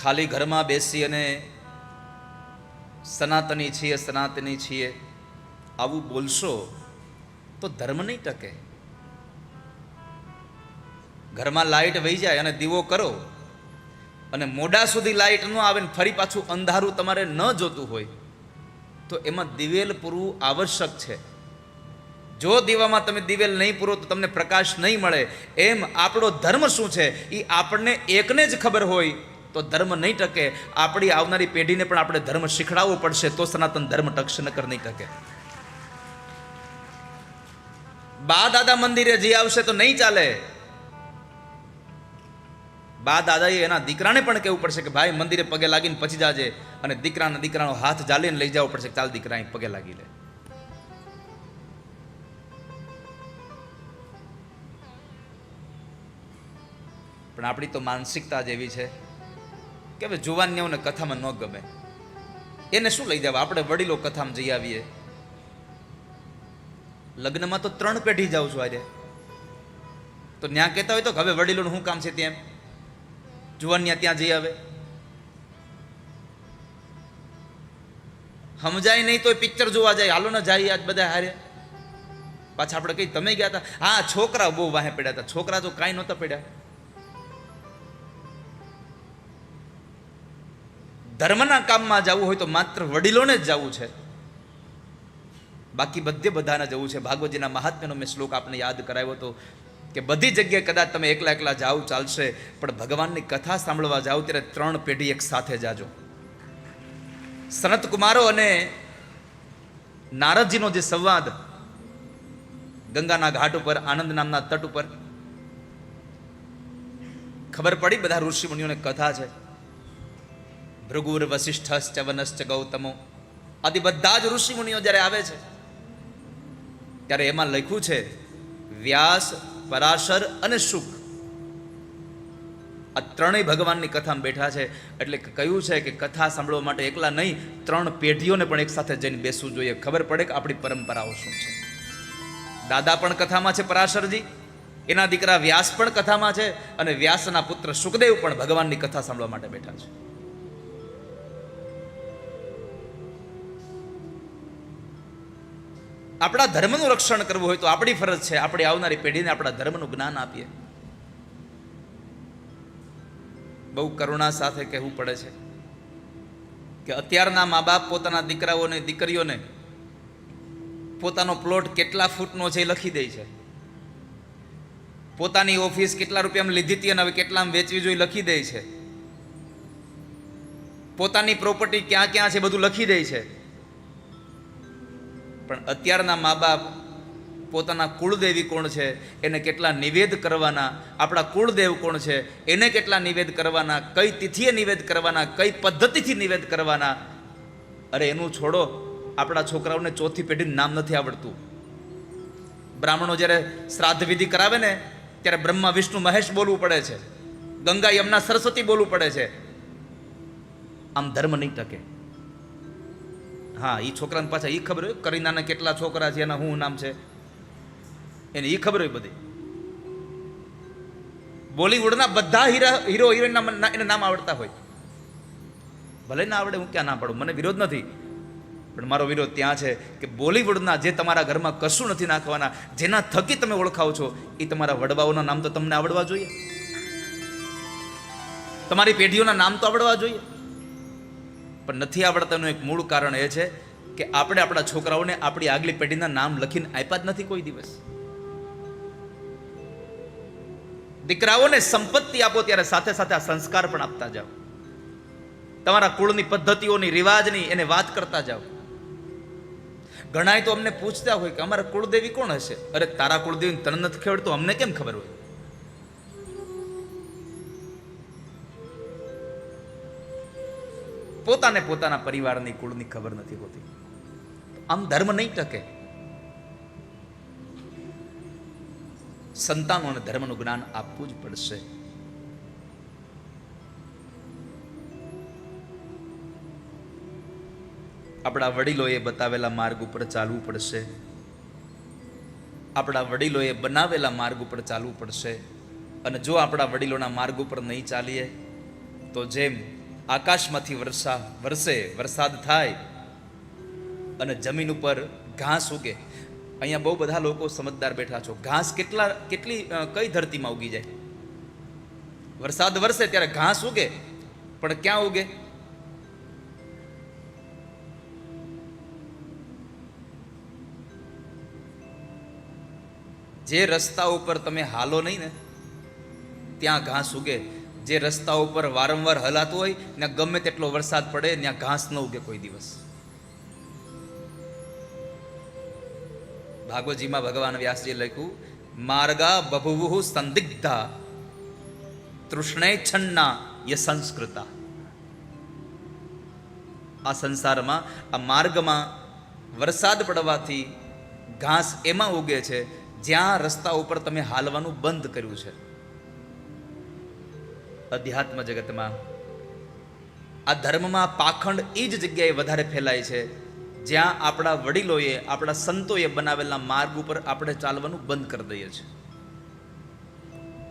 ખાલી ઘરમાં બેસી અને સનાતની છીએ સનાતની છીએ, આવું બોલશો તો ધર્મ નહીં ટકે. ઘરમાં લાઈટ વહી જાય અને દીવો કરો અને મોડા સુધી લાઈટ ન આવે ને ફરી પાછું અંધારું તમારે ન જોતું હોય, તો એમાં દિવેલ પૂરવું આવશ્યક છે. જો દીવામાં તમે દિવેલ નહીં પૂરો તો તમને પ્રકાશ નહીં મળે. એમ આપણો ધર્મ શું છે? એ આપણને એકને જ ખબર હોય. તો ધર્મ નહીં ટકે. આપણી આવનારી પેઢીને પણ આપણે ધર્મ શીખડાવવો પડશે, તો સનાતન ધર્મ ટકશે નકર નહીં ટકે. બા દાદા મંદિરે જે આવશે તો નહીં ચાલે. બા દાદાએ એના દીકરાને પણ કહેવું પડશે કે ભાઈ મંદિરે પગે લાગીને પછી જાજે અને દીકરાના દીકરાનો હાથ જાલીને લઈ જવો પડશે ચાલ દીકરા અહીં પગે લાગી લે. પણ આપણી તો માનસિકતા જ એવી છે. કે હવે જુવાનીઓને કથામાં ન ગમે. એને શું લઈ જવા? આપણે વડીલો કથામાં જઈ આવીએ. લગ્નમાં તો ત્રણ પેઢી જાઉં છું આજે. તો ત્યાં કહેતા હોય તો હવે વડીલોનું શું કામ છે ત્યાં? જુવાનિયા ત્યાં જઈ આવે. સમજાય નહીં તો પિક્ચર જોવા જાય. હાલો ને જાય આજ બધા હારે. પાછા આપણે કઈ તમે ગયા હતા? હા છોકરા બહુ વાહે પડ્યા હતા. છોકરા તો કાંઈ નહોતા પડ્યા. ધર્મના કામમાં જવું હોય તો માત્ર વડીલોને જ જવું છે. બાકી બધે બધાને જવું છે. ભાગવતજીના મહાત્મ્યનો મેં શ્લોક આપને યાદ કરાવ્યો હતો કે બધી જગ્યાએ કદાચ તમે એકલા એકલા જાઓ, ચાલશે, પણ ભગવાનની કથા સાંભળવા જાઓ ત્યારે ત્રણ પેઢી એક સાથે જાજો. સનત કુમારો અને નારદજીનો જે સંવાદ, ગંગાના ઘાટ ઉપર, આનંદ નામના તટ ઉપર, ખબર પડી બધા ઋષિ મુનિઓને કથા છે. ભૃગુર વશિષ્ઠશ્ચ વનશ્ચ ગૌતમો. આદિ બધા જ ઋષિ મુનિઓ જ્યારે આવે છે, ત્યારે એમાં લખ્યું છે, વ્યાસ, પરાશર અને સુખ આ ત્રણેય ભગવાનની કથામાં બેઠા છે, એટલે કહ્યું છે કે કથા સાંભળવા માટે એકલા નહીં, ત્રણ પેઢીઓને પણ એક સાથે જઈને બેસવું જોઈએ. ખબર પડે કે આપણી પરંપરાઓ શું છે. દાદા પણ કથામાં છે પરાશરજી, એના દીકરા વ્યાસ પણ કથામાં છે અને વ્યાસના પુત્ર સુખદેવ પણ ભગવાનની કથા સાંભળવા માટે બેઠા છે. આપણા ધર્મનું રક્ષણ કરવું હોય તો આપણી ફરજ છે, આપણી આવનારી પેઢીને આપણા ધર્મનું જ્ઞાન આપીએ. બહુ કરુણા સાથે કહેવું પડે છે કે અત્યારના મા બાપ પોતાના દીકરાઓને, દીકરીઓને પોતાનો પ્લોટ કેટલા ફૂટનો છે એ લખી દે છે. પોતાની ઓફિસ કેટલા રૂપિયામાં લીધી હતી અને હવે કેટલામાં વેચવી જોઈએ લખી દે છે. પોતાની પ્રોપર્ટી ક્યાં ક્યાં છે બધું લખી દે છે. પણ અત્યારના મા બાપ પોતાના કુળદેવી કોણ છે? એને કેટલા નિવેદ કરવાના? આપણા કુળદેવ કોણ છે? એને કેટલા નિવેદ કરવાના? કઈ તિથિએ નિવેદ કરવાના? કઈ પદ્ધતિથી નિવેદ કરવાના? અરે એનું છોડો, આપણા છોકરાઓને ચોથી પેઢીનું નામ નથી આવડતું. બ્રાહ્મણો જ્યારે શ્રાદ્ધ વિધિ કરાવે ને, ત્યારે બ્રહ્મા, વિષ્ણુ, મહેશ બોલવું પડે છે. ગંગા, યમના, સરસ્વતી બોલવું પડે છે. આમ ધર્મ નહીં ટકે. હા એ છોકરાને પાછા એ ખબર હોય કરીનાના કેટલા છોકરા છે, એના શું નામ છે? એને એ ખબર હોય બધી. બોલીવુડના બધા હીરા હીરો હિરોઈનના એને નામ આવડતા હોય. ભલે ના આવડે, હું ક્યાં ના પાડું, મને વિરોધ નથી. પણ મારો વિરોધ ત્યાં છે કે બોલીવુડના જે તમારા ઘરમાં કશું નથી નાખવાના, જેના થકી તમે ઓળખાવ છો એ તમારા વડવાઓના નામ તો તમને આવડવા જોઈએ. તમારી પેઢીઓના નામ તો આવડવા જોઈએ. પણ નથી આવડતાનું એક મૂળ કારણ એ છે કે આપણે આપણા છોકરાઓને આપણી આગલી પેઢીના નામ લખીને આપ્યા જ નથી કોઈ દિવસ. દીકરાઓને સંપત્તિ આપો ત્યારે સાથે સાથે આ સંસ્કાર પણ આપતા જાઓ. તમારા કુળની પદ્ધતિઓની, રિવાજની એને વાત કરતા જાઓ. ઘણાય તો અમને પૂછતા હોય કે અમારા કુળદેવી કોણ હશે? અરે તારા કુળદેવી તને નથી ખેડતું, અમને કેમ ખબર હોય? પોતાને પોતાના પરિવારની કુળની ખબર નથી હોતી. આમ ધર્મ નહીં ટકે. સંતાનોને ધર્મનું જ્ઞાન આપવું જ પડશે. આપણા વડીલોએ બતાવેલા માર્ગ ઉપર ચાલવું પડશે. આપણા વડીલોએ બનાવેલા માર્ગ ઉપર ચાલવું પડશે. અને જો આપણા વડીલોના માર્ગ ઉપર નહીં ચાલીએ, તો જેમ આકાશમાંથી વર્ષા વરસે, વરસાદ થાય અને જમીન ઉપર ઘાસ ઉગે. અહીંયા બહુ બધા લોકો સમજદાર બેઠા છો. ઘાસ કેટલા, કેટલી કઈ ધરતીમાં ઉગી જાય? વરસાદ વરસે ત્યારે ઘાસ ઉગે, પણ ક્યાં ઉગે? જે રસ્તા ઉપર તમે હાલો નહીં ને, ત્યાં ઘાસ ઉગે. જે રસ્તા ઉપર વારંવાર હલાતું હોય ને ગમે તેટલો વરસાદ પડે, ત્યાં ઘાસ ન ઉગે કોઈ દિવસ. ભાગવતજીમાં ભગવાન વ્યાસજી લખ્યું, માર્ગા બભુવુ સંદિગ્ધા, તૃષ્ણે છન્ના ય સંસ્કૃતા. આ સંસારમાં, આ માર્ગમાં વરસાદ પડવાથી ઘાસ એમાં ઉગે છે, જ્યાં રસ્તા ઉપર તમે હાલવાનું બંધ કર્યું છે. અધ્યાત્મ જગતમાં. આ ધર્મમાં પાખંડ એ જ જગ્યાએ વધારે ફેલાય છે. જ્યાં આપણા વડીલોએ, આપણા સંતોએ બનાવેલા માર્ગ ઉપર આપણે ચાલવાનું બંધ કરી દઈએ છીએ.